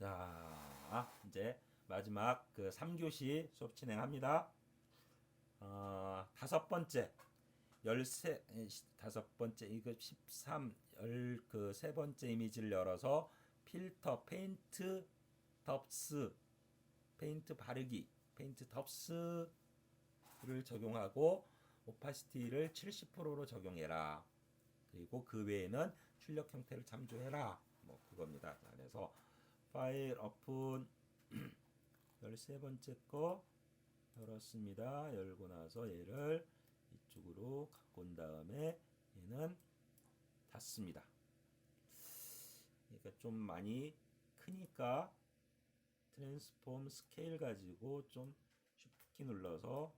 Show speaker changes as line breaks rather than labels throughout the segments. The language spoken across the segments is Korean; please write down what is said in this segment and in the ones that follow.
자, 이제 마지막 그 3교시 수업 진행합니다. 어, 다섯 번째, 열세, 다섯 번째, 이거 13, 열, 그세 번째 이미지를 열어서 필터, 페인트, 덥스, 페인트 바르기, 페인트 덥스를 적용하고 오파시티를 70%로 적용해라. 그리고 그 외에는 출력 형태를 참조해라. 뭐 그겁니다. 자, 그래서 파일 오픈 13번째 거 열었습니다. 열고 나서 얘를 이쪽으로 갖고 온 다음에 얘는 닫습니다. 그러니까 좀 많이 크니까 트랜스폼 스케일 가지고 좀 쉬프트 눌러서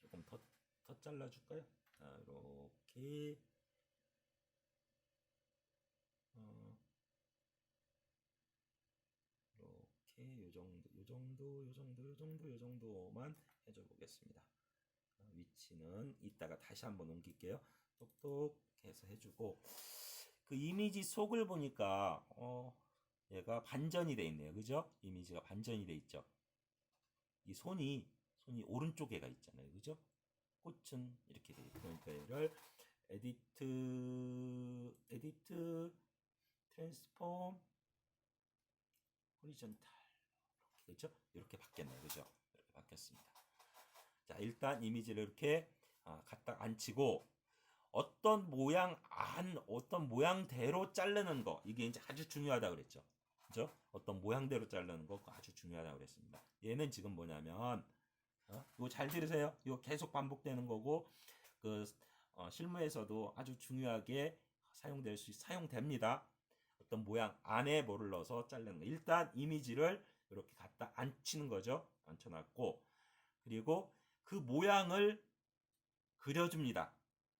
조금 더, 더 잘라줄까요? 자, 이렇게 어, 이렇게 요 정도, 요 정도, 요 정도, 요 정도, 요 정도만 해줘 보겠습니다. 어, 위치는 이따가 다시 한번 옮길게요. 똑똑 해서 해주고 그 이미지 속을 보니까 어, 얘가 반전이 돼 있네요. 그죠? 이미지가 반전이 돼 있죠. 이 손이 손이 오른쪽에가 있잖아요. 그죠? 꽃은 이렇게 돼 있고 그러니까 얘를 에디트 에디트 트랜스폼 호리전탈 그죠? 이렇게 바뀌었네요. 그죠? 이렇게 바뀌었습니다. 자, 일단 이미지를 이렇게 아, 갖다 앉히고 어떤 모양 안 어떤 모양대로 자르는 거 이게 이제 아주 중요하다 그랬죠. 그죠? 어떤 모양대로 자르는 거 아주 중요하다 그랬습니다. 얘는 지금 뭐냐면 어? 이거 잘 들으세요. 이거 계속 반복되는 거고 그 어, 실무에서도 아주 중요하게 사용될 수 사용됩니다. 어떤 모양 안에 뭐를 넣어서 자르는 거. 일단 이미지를 이렇게 갖다 앉히는 거죠. 앉혀놨고 그리고 그 모양을 그려줍니다.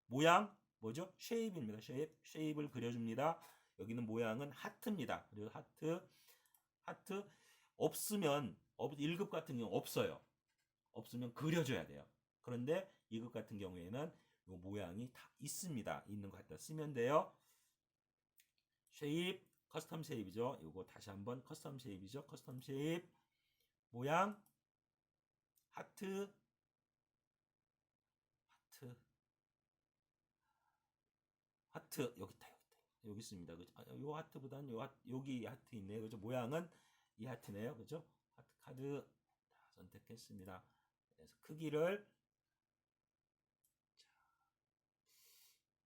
모양 뭐죠? 쉐입입니다. 쉐입 쉐입을 그려줍니다. 여기는 모양은 하트입니다. 그리고 하트 하트 없으면 업 1급 같은 경우 없어요. 없으면 그려줘야 돼요. 그런데 2급 같은 경우에는 이 모양이 다 있습니다. 있는 거 갖다 쓰면 돼요. 쉐입 커스텀 쉐입이죠. 이거 다시 한번 커스텀 쉐입이죠. 커스텀 쉐입 모양 하트 하트 하트 여기 있다 여기 있다 여기 있습니다. 그죠? 아, 요 하트보다는 요 하트, 여기 하트 있네요. 그죠? 모양은 이 하트네요. 그죠? 하트 카드 자, 선택했습니다. 그래서 크기를 자,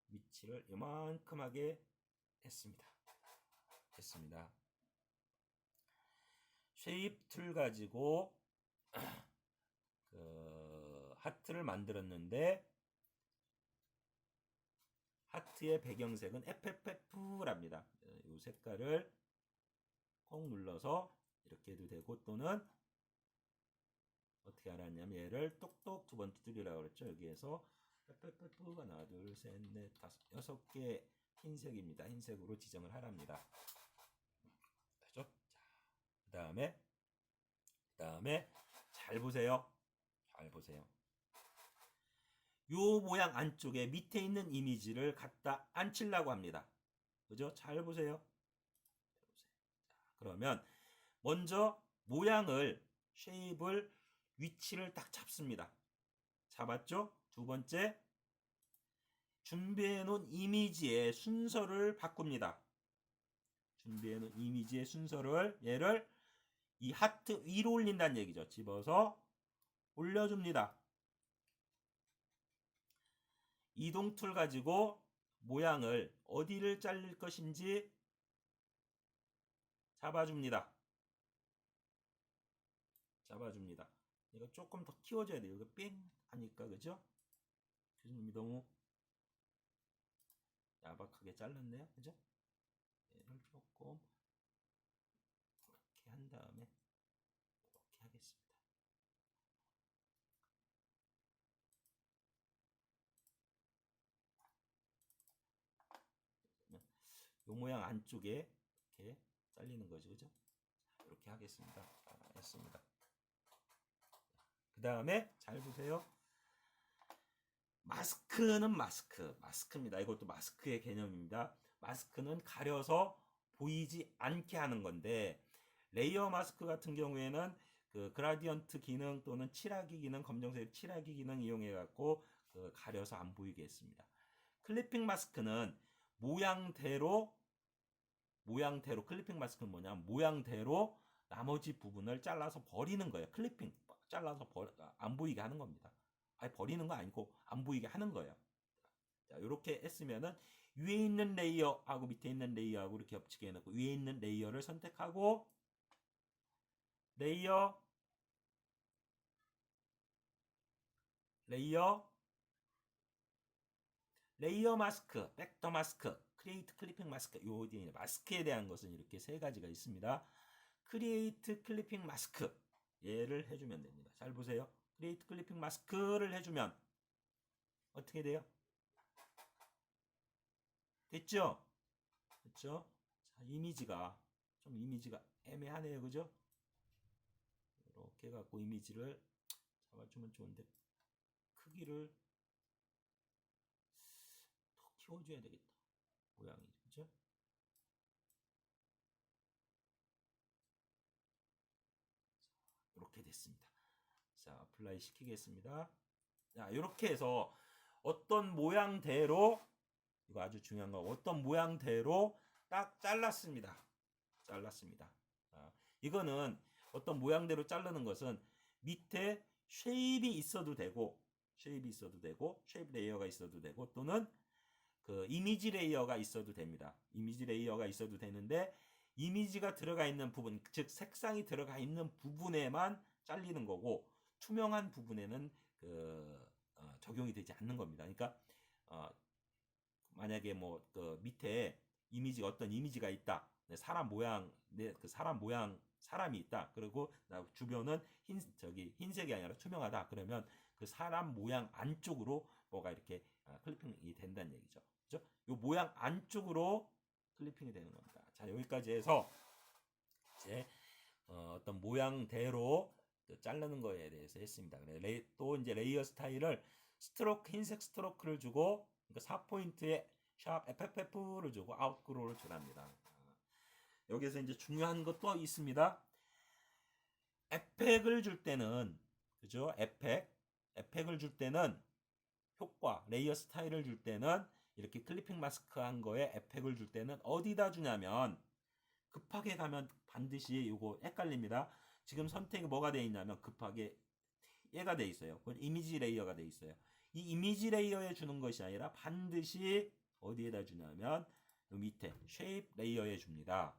위치를 요만큼하게 했습니다. 했습니다. 쉐입 툴 가지고 그 하트를 만들었는데 하트의 배경색은 FFF랍니다. 이 색깔을 꼭 눌러서 이렇게 해도 되고 또는 어떻게 알았냐면 얘를 똑똑 두 번 두드리라고 그랬죠. 여기에서 FFF가 하나 둘 셋 넷 다섯 여섯 개 흰색입니다. 흰색으로 지정을 하랍니다. 다음에 그 다음에 잘 보세요. 잘 보세요. 요 모양 안쪽에 밑에 있는 이미지를 갖다 앉히려고 합니다. 그죠? 잘 보세요. 그러면 먼저 모양을 쉐입을 위치를 딱 잡습니다. 잡았죠? 두 번째 준비해 놓은 이미지의 순서를 바꿉니다. 준비해 놓은 이미지의 순서를 얘를 이 하트 위로 올린다는 얘기죠. 집어서 올려줍니다. 이동 툴 가지고 모양을 어디를 자를 것인지 잡아줍니다. 잡아줍니다. 이거 조금 더 키워줘야 돼요. 이거 뺑 하니까 그죠? 교수님이 너무 야박하게 잘랐네요. 그죠? 얘를 조금 이렇게 한 다음에 이렇게 하겠습니다. 요 모양 안쪽에 이렇게 잘리는 거죠. 그죠? 자, 이렇게 하겠습니다. 자, 했습니다. 그 다음에 잘 보세요. 마스크는 마스크, 마스크입니다. 이것도 마스크의 개념입니다. 마스크는 가려서 보이지 않게 하는 건데 레이어 마스크 같은 경우에는 그 그라디언트 기능 또는 칠하기 기능 검정색 칠하기 기능 이용해 갖고 그 가려서 안 보이게 했습니다. 클리핑 마스크는 모양대로 모양대로 클리핑 마스크는 뭐냐 모양대로 나머지 부분을 잘라서 버리는 거예요. 클리핑 잘라서 버, 안 보이게 하는 겁니다. 아니 버리는 거 아니고 안 보이게 하는 거예요. 자, 이렇게 했으면은 위에 있는 레이어하고 밑에 있는 레이어하고 이렇게 겹치게 해놓고 위에 있는 레이어를 선택하고 레이어 레이어 레이어 마스크, 백더 마스크, 크리에이트 클리핑 마스크 요 뒤에 마스크에 대한 것은 이렇게 세 가지가 있습니다. 크리에이트 클리핑 마스크 얘를 해주면 됩니다. 잘 보세요. 크리에이트 클리핑 마스크를 해주면 어떻게 돼요? 됐죠? 됐죠? 자, 이미지가 좀 이미지가 애매하네요, 그죠? 이렇게 갖고 이미지를 잡아주면 좋은데 크기를 더 키워줘야 되겠다. 모양이 그죠? 이렇게 됐습니다. 자, 어플라이 시키겠습니다. 자, 이렇게 해서 어떤 모양대로 이거 아주 중요한 거 어떤 모양대로 딱 잘랐습니다. 잘랐습니다. 자, 이거는 어떤 모양대로 자르는 것은 밑에 쉐입이 있어도 되고 쉐입이 있어도 되고 쉐입 레이어가 있어도 되고 또는 그 이미지 레이어가 있어도 됩니다. 이미지 레이어가 있어도 되는데 이미지가 들어가 있는 부분, 즉 색상이 들어가 있는 부분에만 잘리는 거고 투명한 부분에는 그 어, 적용이 되지 않는 겁니다. 그러니까 어, 만약에 뭐 그 밑에 이미지가 어떤 이미지가 있다. 네, 사람 모양, 네, 그 사람 모양 사람이 있다. 그리고 나 주변은 흰 저기 흰색이 아니라 투명하다. 그러면 그 사람 모양 안쪽으로 뭐가 이렇게 아, 클리핑이 된다는 얘기죠. 그죠? 요 모양 안쪽으로 클리핑이 되는 겁니다. 자, 여기까지 해서 이제 어, 어떤 모양대로 그 자르는 거에 대해서 했습니다. 그래 레이, 또 이제 레이어 스타일을 스트로크 흰색 스트로크를 주고 그러니까 4포인트에 샵 FFF를 주고 아웃그로를 주랍니다. 여기서 이제 중요한 것도 있습니다. 에펙을 줄 때는 그죠? 에펙 에펙을 줄 때는 효과 레이어 스타일을 줄 때는 이렇게 클리핑 마스크 한 거에 에펙을 줄 때는 어디다 주냐면 급하게 가면 반드시 이거 헷갈립니다. 지금 선택이 뭐가 되어 있냐면 급하게 얘가 돼 있어요. 이미지 레이어가 돼 있어요. 이 이미지 레이어에 주는 것이 아니라 반드시 어디에다 주냐면 요 밑에 쉐입 레이어에 줍니다.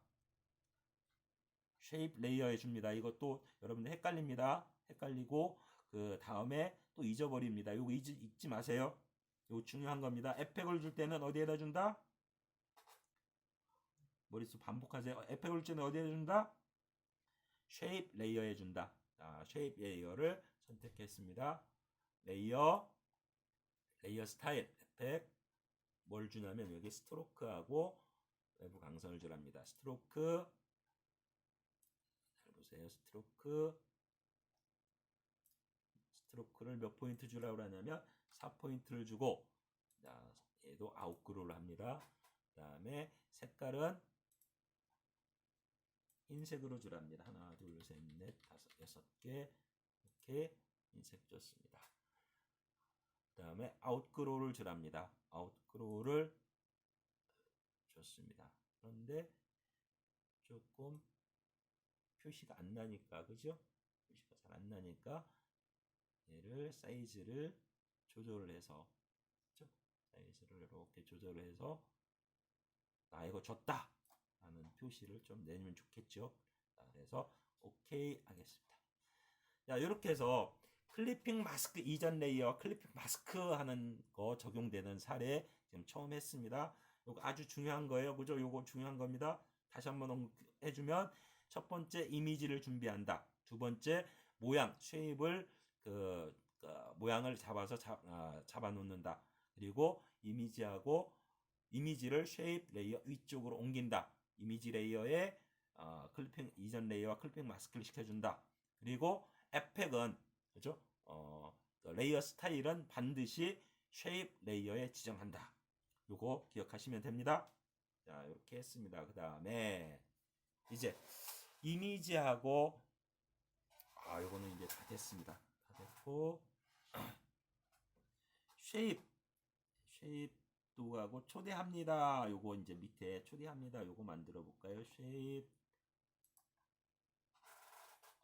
쉐입 레이어에 줍니다. 이것도 여러분들 헷갈립니다. 헷갈리고 그 다음에 또 잊어버립니다. 이거 잊지 마세요. 이거 중요한 겁니다. 에펙을 줄 때는 어디에다 준다? 머릿속 반복하세요. 에펙을 줄 때는 어디에다 준다? 쉐입 레이어에 준다. 자, 쉐입 레이어를 선택했습니다. 레이어, 레이어 스타일, 에펙, 뭘 주냐면 여기 스트로크하고 외부 강선을 주랍니다. 스트로크, 잘 보세요. 스트로크, 스트로크를 몇 포인트 주라고 하냐면 4포인트를 주고 자, 얘도 아웃그로를 합니다. 그 다음에 색깔은 흰색으로 주랍니다. 하나, 둘, 셋, 넷, 다섯, 여섯 개 이렇게 흰색 줬습니다. 그 다음에 아웃그로를 주랍니다. 아웃그로를 줬습니다. 그런데 조금 표시가 안 나니까 그죠? 표시가 잘 안 나니까 얘를 사이즈를 조절을 해서 그죠? 사이즈를 이렇게 조절을 해서 나 이거 줬다 라는 표시를 좀 내면 좋겠죠. 자, 그래서 오케이 하겠습니다. 자, 이렇게 해서 클리핑 마스크 이전 레이어 클리핑 마스크 하는 거 적용되는 사례 지금 처음 했습니다. 이거 아주 중요한 거예요. 그죠? 요거 중요한 겁니다. 다시 한번 해주면 첫 번째 이미지를 준비한다. 두 번째 모양, 쉐입을 그, 그 모양을 잡아서 잡, 아, 잡아 놓는다. 그리고 이미지하고 이미지를 쉐입 레이어 위쪽으로 옮긴다. 이미지 레이어에 어, 클리핑 이전 레이어와 클리핑 마스크를 시켜준다. 그리고 에펙은 그죠? 어, 그 레이어 스타일은 반드시 쉐입 레이어에 지정한다. 요거 기억하시면 됩니다. 자, 이렇게 했습니다. 그 다음에 이제 이미지하고 아, 요거는 이제 다 됐습니다. 다 됐고 쉐입 쉐입도 가고 초대합니다. 요거 이제 밑에 초대합니다. 요거 만들어 볼까요? 쉐입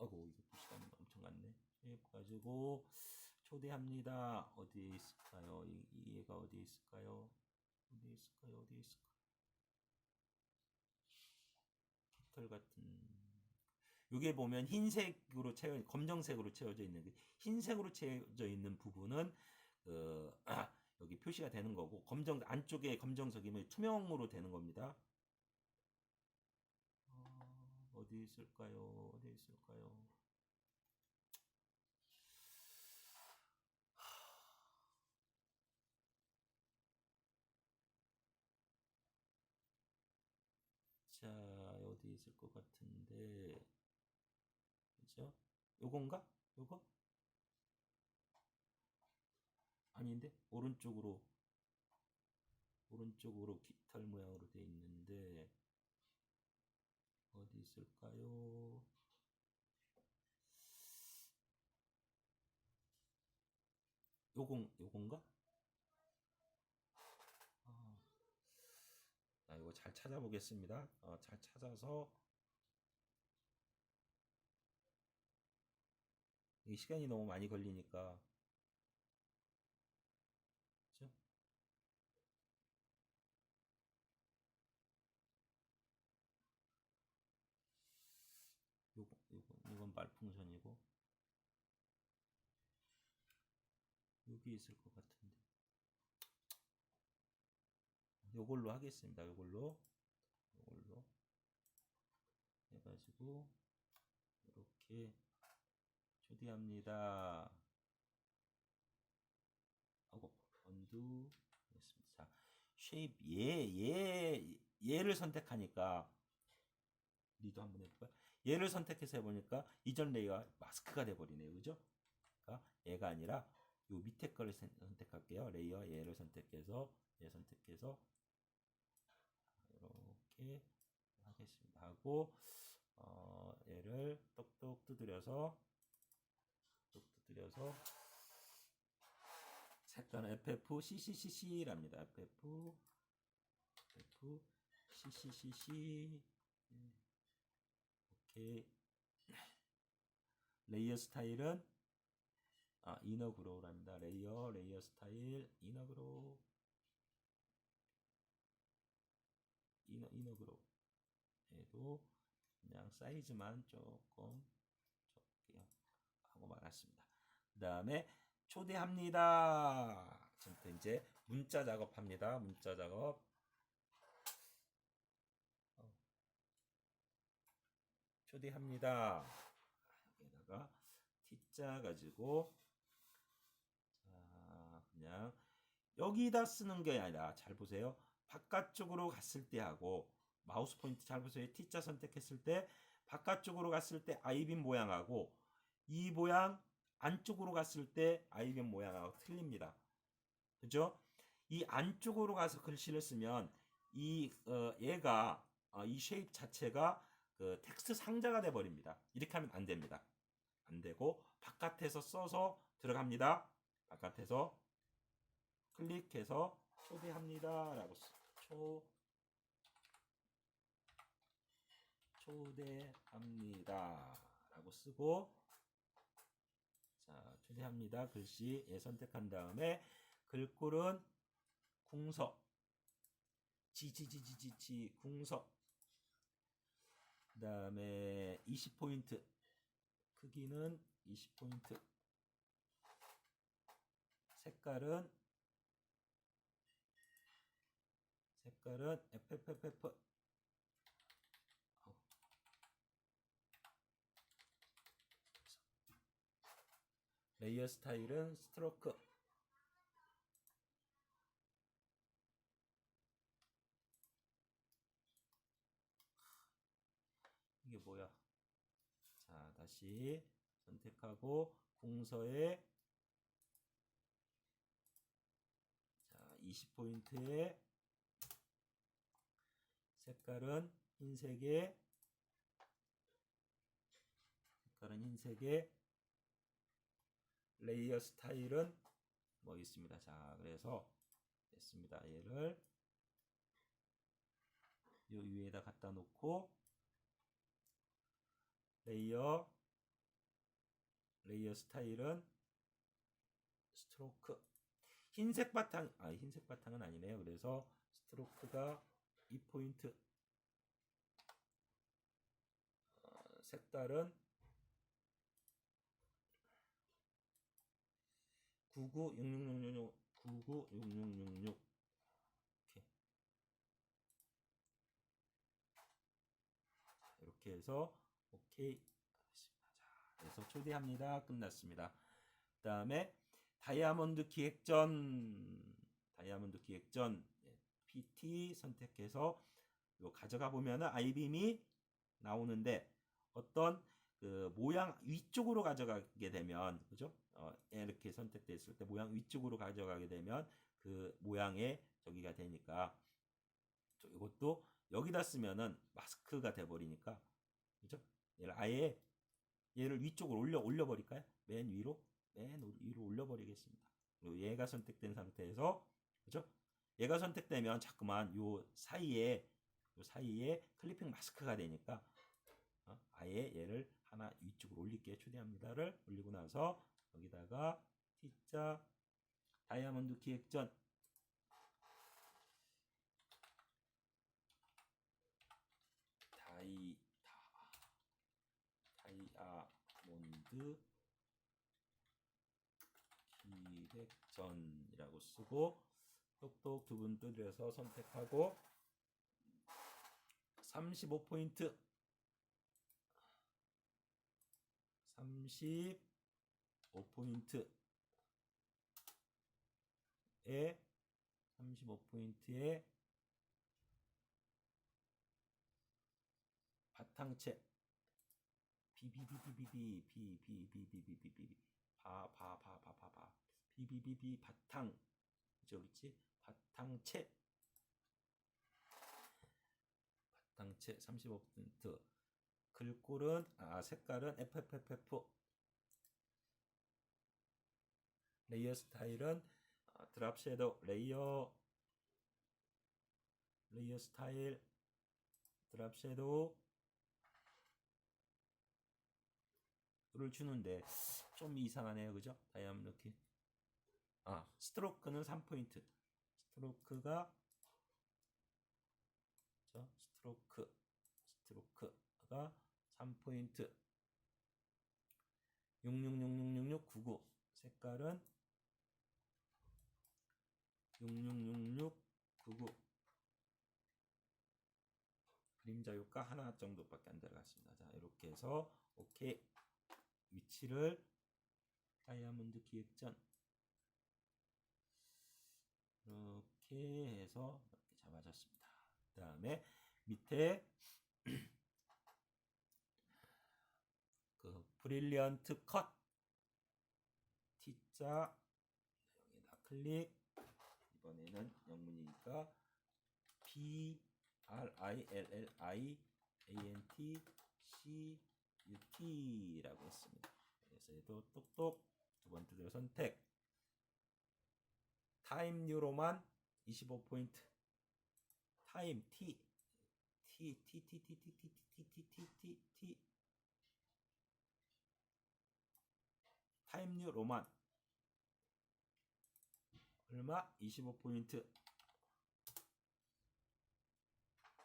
아이고 또 시간이 엄청 갔네. 쉐입 가지고 초대합니다. 어디에 있을까요? 이, 이 얘가 어디에 있을까요? 어디에 있을까요? 어디에 있을까요? 깃털 같은 여기에 보면 흰색으로 채워 검정색으로 채워져 있는 그 흰색으로 채워져 있는 부분은 그 여기 표시가 되는 거고 검정 안쪽에 검정색이면 투명으로 되는 겁니다. 어, 어디 있을까요? 어디 있을까요? 자, 어디 있을 것 같은데, 그죠? 요건가? 요거? 아닌데? 오른쪽으로, 오른쪽으로 깃털 모양으로 돼 있는데, 어디 있을까요? 요건, 요건가? 아. 자, 이거 잘 찾아보겠습니다. 어, 잘 찾아서 시간이 너무 많이 걸리니까 그죠? 요거 요거 이건 말풍선이고 여기 있을 것 같은데 요걸로 하겠습니다. 요걸로 요걸로 해가지고 이렇게 초대합니다. 하고 언두 했습니다. 자, 쉐입 얘얘 얘를 선택하니까 리도 한번 해볼까요? 얘를 선택해서 해보니까 이전 레이어가 마스크가 돼버리네요, 그죠? 그러니까 얘가 아니라 요 밑에 거를 선택할게요. 레이어 얘를 선택해서 얘 선택해서 이렇게 하겠습니다. 하고 어, 얘를 똑똑 두드려서 똑 두드려서 색깔은 FF CCCC랍니다. FF FF CCCC 오케이 레이어 스타일은 아 이너 그로우랍니다. 레이어 레이어 스타일 이너 그로우 이너 이너 그로 해도 그냥 사이즈만 조금 적게요 하고 말았습니다. 그 다음에 초대합니다. 지금부터 이제 문자 작업합니다. 문자 작업. 어. 초대합니다. 여기다가 T자 가지고 자 그냥 여기다 쓰는 게 아니라 잘 보세요. 바깥쪽으로 갔을 때 하고 마우스 포인트 잘 보세요. T자 선택했을 때 바깥쪽으로 갔을 때 아이빔 모양하고 이 모양 안쪽으로 갔을 때 아이빔 모양하고 틀립니다. 그죠? 이 안쪽으로 가서 글씨를 쓰면 이 어, 얘가 어, 이 쉐입 자체가 그 텍스트 상자가 돼 버립니다. 이렇게 하면 안 됩니다. 안 되고 바깥에서 써서 들어갑니다. 바깥에서 클릭해서 초대합니다. 라고 써. 초 초대합니다. 라고 쓰고 자, 초대합니다. 글씨 예 선택한 다음에 글꼴은 궁서. 지지지지지지 궁서. 그 다음에 20포인트. 크기는 20포인트. 색깔은 색깔은 FFFF 레이어 스타일은 스트로크. 이게 뭐야? 자 다시 선택하고 궁서에 자 20포인트에 색깔은 흰색에 색깔은 흰색에 레이어 스타일은 뭐 있습니다. 자, 그래서 됐습니다. 얘를 요 위에다 갖다 놓고 레이어 레이어 스타일은 스트로크 흰색 바탕 아 흰색 바탕은 아니네요. 그래서 스트로크가 2포인트 어, 색깔은 996666 996666 이렇게. 이렇게 해서 오케이. 그래서 초대합니다. 끝났습니다. 그 다음에 다이아몬드 기획전. 다이아몬드 기획전. 예, PT 선택해서 요 가져가 보면은 아이빔이 나오는데 어떤 그 모양 위쪽으로 가져가게 되면 그죠? 어, 이렇게 선택됐을 때 모양 위쪽으로 가져가게 되면 그 모양의 저기가 되니까 저 이것도 여기다 쓰면은 마스크가 돼 버리니까 그죠? 얘를 아예 얘를 위쪽으로 올려 올려 버릴까요? 맨 위로 맨 위로 올려 버리겠습니다. 그리고 얘가 선택된 상태에서 그죠? 얘가 선택되면 자꾸만 요 사이에 요 사이에 클리핑 마스크가 되니까 어? 아예 얘를 하나 위쪽으로 올릴게 초대합니다를 올리고 나서 여기다가 T자 다이아몬드 기획전. 다이 다이아몬드 기획전이라고 쓰고 똑똑 두분 뜯어서 선택하고 35포인트 35포인트에 35포인트에 바탕채 비비비비비비 비비비비비비비. 바바바바바바. 비비비비 바탕. 그죠 그렇지? 바탕채 바탕채 35포인트. 글꼴은 아 색깔은 FFFF 레이어 스타일은 아, 드랍 섀도우 레이어 레이어 스타일 드랍 섀도우 를 주는데 좀 이상하네요. 그죠? 다이아몬드 이렇게 아 스트로크는 3포인트. 스트로크가 저 스트로크 스트로크가 3포인트. 66666699 색깔은 666699 그림자 효과 하나 정도밖에 안 들어갔습니다. 자, 이렇게 해서 오케이 위치를 다이아몬드 기획전. 이렇게 해서 이렇게 잡아줬습니다. 그 다음에 밑에 그 브릴리언트 컷. T자 여기다 클릭. 이 번에는 영문이니까 B R I L L I A N T C U T라고 했습니다. 그래서 얘도 똑똑 두 번째 들 선택 타임 뉴로만 25포인트 타임 T T T T T T T T T T T T 타임 뉴 로만 얼마? 25포인트.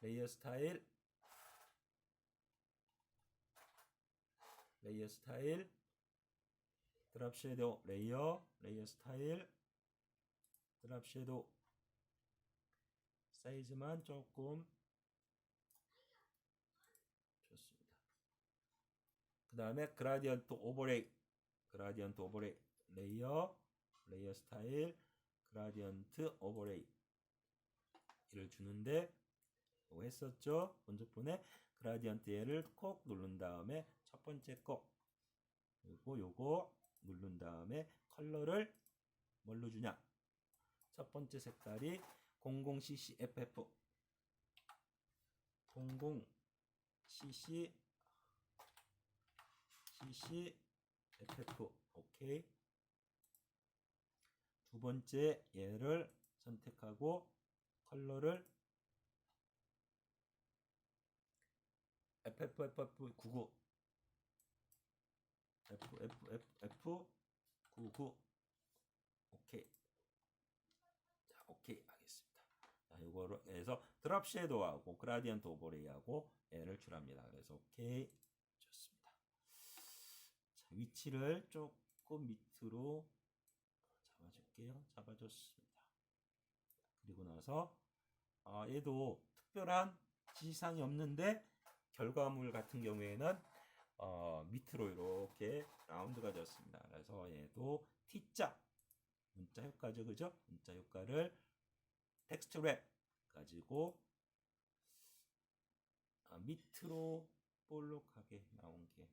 레이어 스타일. 레이어 스타일. 드랍 섀도우 레이어 레이어 스타일. 드랍 섀도우 사이즈만 조금. 좋습니다. 그 다음에 그라디언트 오버레이. 그라디언트 오버레이. 레이어 레이어 스타일 그라디언트 오버레이 를 주는데 뭐 했었죠? 먼저폰에 그라디언트 얘를 콕 누른 다음에 첫 번째 거 그리고 요거 누른 다음에 컬러를 뭘로 주냐? 첫 번째 색깔이 00CCFF 동공 CC CC FF 오케이 두 번째 얘를 선택하고 컬러를 FFFF99 FFFF99 오케이. 자 오케이. 하겠습니다. 자 요거로 해서 드랍 섀도우하고 그라디언트 오버레이하고 얘를 줄합니다. 그래서 오케이. 좋습니다. 자 위치를 조금 밑으로 잡아줄게요 잡아줬습니다 그리고 나서 아, 얘도 특별한 지시사항이 없는데 결과물 같은 경우에는 어, 밑으로 이렇게 라운드가 되었습니다. 그래서 얘도 T자 문자 효과죠, 그죠? 문자 효과를 텍스트 랩 가지고 아, 밑으로 볼록하게 나온 게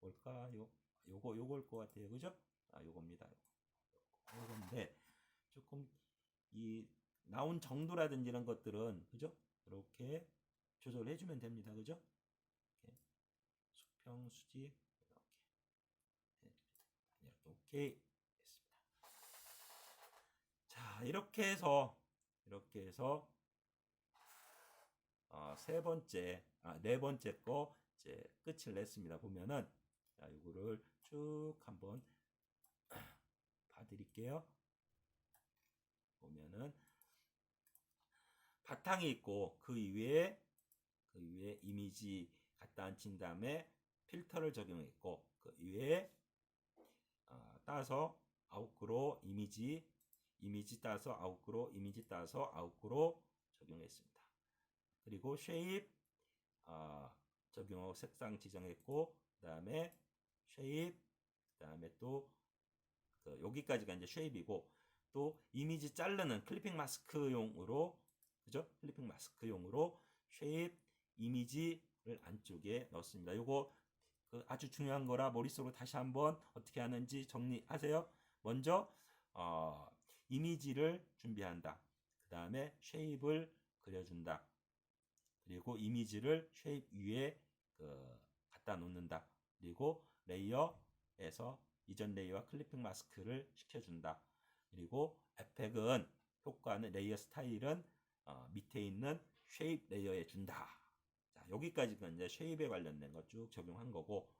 뭘까요? 요거 요걸 것 같아요, 그죠? 아, 요겁니다. 요건데 조금 이 나온 정도라든지 이런 것들은 그죠? 이렇게 조절해 주면 됩니다. 그죠? 이렇게 수평 수직 이렇게 이렇게 오케이 됐습니다. 자 이렇게 해서 이렇게 해서 어, 세 번째 아, 네 번째 거 이제 끝을 냈습니다. 보면은 자 이거를 쭉 한번 봐드릴게요. 보면은 바탕이 있고 그 위에 그 위에 이미지 갖다 앉힌 다음에 필터를 적용했고 그 위에 어, 따서 아웃그로 이미지 이미지 따서 아웃그로 이미지 따서 아웃그로 적용했습니다. 그리고 쉐입 어, 적용하고 색상 지정했고 그 다음에 쉐입 그 다음에 또 그 여기까지가 이제 쉐입이고 또 이미지 자르는 클리핑 마스크용으로 그죠? 클리핑 마스크용으로 쉐입 이미지를 안쪽에 넣습니다. 요거 그 아주 중요한 거라 머릿속으로 다시 한번 어떻게 하는지 정리하세요. 먼저 어, 이미지를 준비한다. 그 다음에 쉐입을 그려준다. 그리고 이미지를 쉐입 위에 그 갖다 놓는다. 그리고 레이어에서 이전 레이어와 클리핑 마스크를 시켜준다. 그리고 에펙은 효과는 레이어 스타일은 어, 밑에 있는 쉐입 레이어에 준다. 자, 여기까지가 이제 쉐입에 관련된 거쭉 적용한 거고,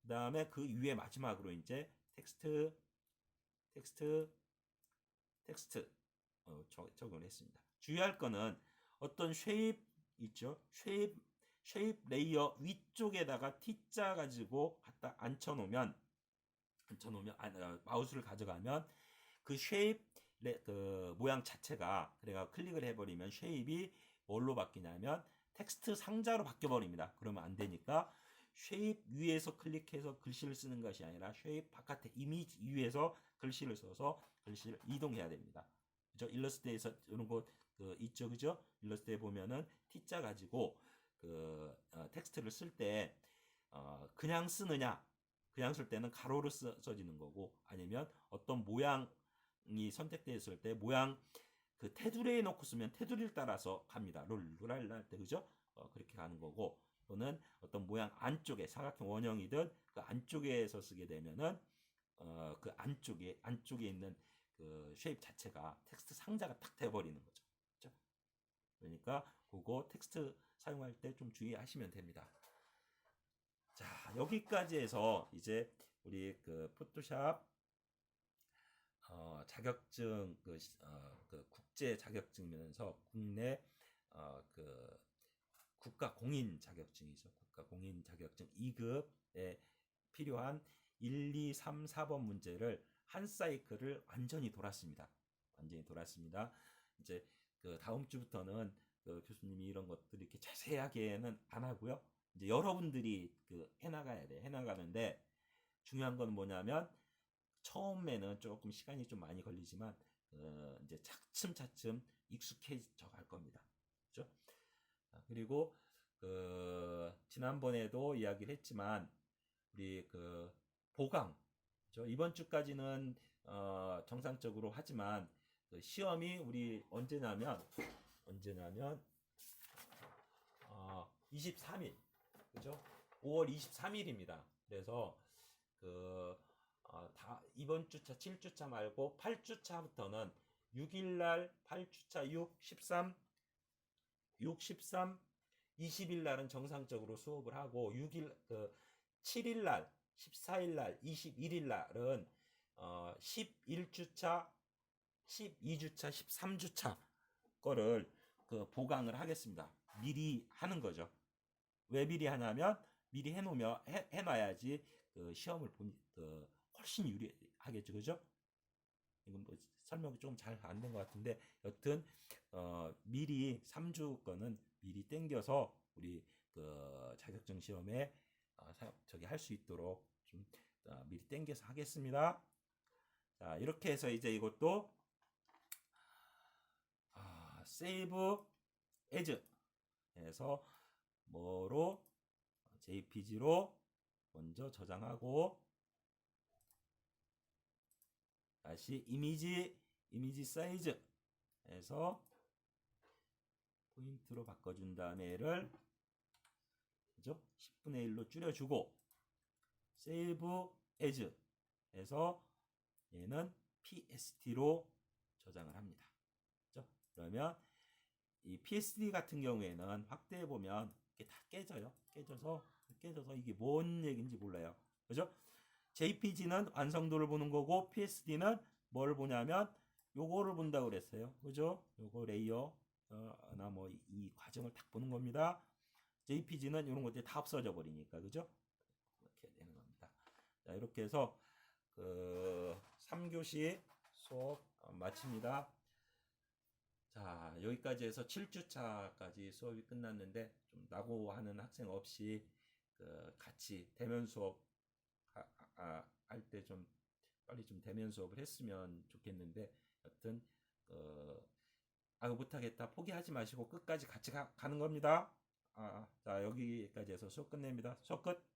그 다음에 그 위에 마지막으로 이제 텍스트, 텍스트, 텍스트 어, 적, 적용을 했습니다. 주의할 거는 어떤 쉐입 있죠? 쉐입, 쉐입 레이어 위쪽에다가 T자 가지고 갖다 앉혀 놓으면, 앉혀놓으면, 아, 어, 마우스를 가져가면 그 쉐입 레, 그 모양 자체가 그래가 클릭을 해버리면 쉐입이 뭘로 바뀌냐면 텍스트 상자로 바뀌어버립니다. 그러면 안 되니까 쉐입 위에서 클릭해서 글씨를 쓰는 것이 아니라 쉐입 바깥에 이미지 위에서 글씨를 써서 글씨를 이동해야 됩니다. 그죠? 일러스트에서 이런 거 그 있죠, 그죠? 일러스트에 보면은 T자 가지고 그 어, 텍스트를 쓸때 어, 그냥 쓰느냐, 그냥 쓸 때는 가로로 써, 써지는 거고 아니면 어떤 모양이 선택되었을 때 모양 그 테두리에 놓고 쓰면 테두리를 따라서 갑니다. 롤, 룰랄 할때 그죠? 어, 그렇게 가는 거고 또는 어떤 모양 안쪽에 사각형 원형이든 그 안쪽에서 쓰게 되면은 어, 그 안쪽에 안쪽에 있는 그 쉐입 자체가 텍스트 상자가 탁 돼버리는 거죠. 그러니까 그거 텍스트 사용할 때 좀 주의하시면 됩니다. 자 여기까지 해서 이제 우리 그 포토샵 어, 자격증 그, 어, 그 국제 자격증이면서 국내 어, 그 국가 공인 자격증이죠. 국가 공인 자격증 2급에 필요한 1, 2, 3, 4번 문제를 한 사이클을 완전히 돌았습니다. 완전히 돌았습니다. 이제 그 다음 주부터는 그 교수님이 이런 것들 이렇게 자세하게는 안 하고요. 이제 여러분들이 그 해나가야 돼. 해나가는데 중요한 건 뭐냐면 처음에는 조금 시간이 좀 많이 걸리지만 어, 이제 차츰차츰 익숙해져 갈 겁니다. 그죠? 그리고 그 지난번에도 이야기를 했지만 우리 그 보강 그죠? 이번 주까지는 어, 정상적으로 하지만 그 시험이 우리 언제냐면 언제냐면 23일. 그죠? 5월 23일입니다. 그래서 그 어, 다 이번 주차 7주차 말고 8주차부터는 6일 날 8주차 6, 13 6, 13 20일 날은 정상적으로 수업을 하고 6일 그 7일 날, 14일 날, 21일 날은 어 11주차, 12주차, 13주차 거를 그 보강을 하겠습니다. 미리 하는 거죠. 왜 미리 하냐면 미리 해놓으면 해, 해놔야지 그 시험을 본, 그 훨씬 유리하겠죠, 그죠? 이건 뭐 설명이 좀잘안 된 것 같은데 여튼 어, 미리 3주 거는 미리 땡겨서 우리 그 자격증 시험에 어, 사- 저기 할 수 있도록 좀 어, 미리 땡겨서 하겠습니다. 자 이렇게 해서 이제 이것도 아, 세이브 에즈 해서 뭐로 JPG로 먼저 저장하고 다시 이미지 이미지 사이즈 해서 포인트로 바꿔준 다음에 얘를 그죠? 10분의 1로 줄여주고 에즈 해서 얘는 PSD로 저장을 합니다. 그죠? 그러면 이 PSD 같은 경우에는 확대해 보면 이게 다 깨져요. 깨져서 깨져서 이게 뭔 얘기인지 몰라요. 그죠? JPG는 완성도를 보는 거고 PSD는 뭘 보냐면 요거를 본다고 그랬어요. 그죠? 요거 레이어 어, 나뭐 이 과정을 딱 보는 겁니다. JPG는 이런 것들이 다 없어져 버리니까 그죠? 이렇게 되는 겁니다. 자, 이렇게 해서 그 3교시 수업 어, 마칩니다. 자, 여기까지 해서 7주차까지 수업이 끝났는데 좀 낙오하는 학생 없이 그 같이 대면 수업 아, 할때 좀 빨리 좀 대면 수업을 했으면 좋겠는데 여튼 어, 아 못하겠다 포기하지 마시고 끝까지 같이 가, 가는 겁니다. 아, 자 여기까지 해서 수업 끝냅니다. 수업 끝.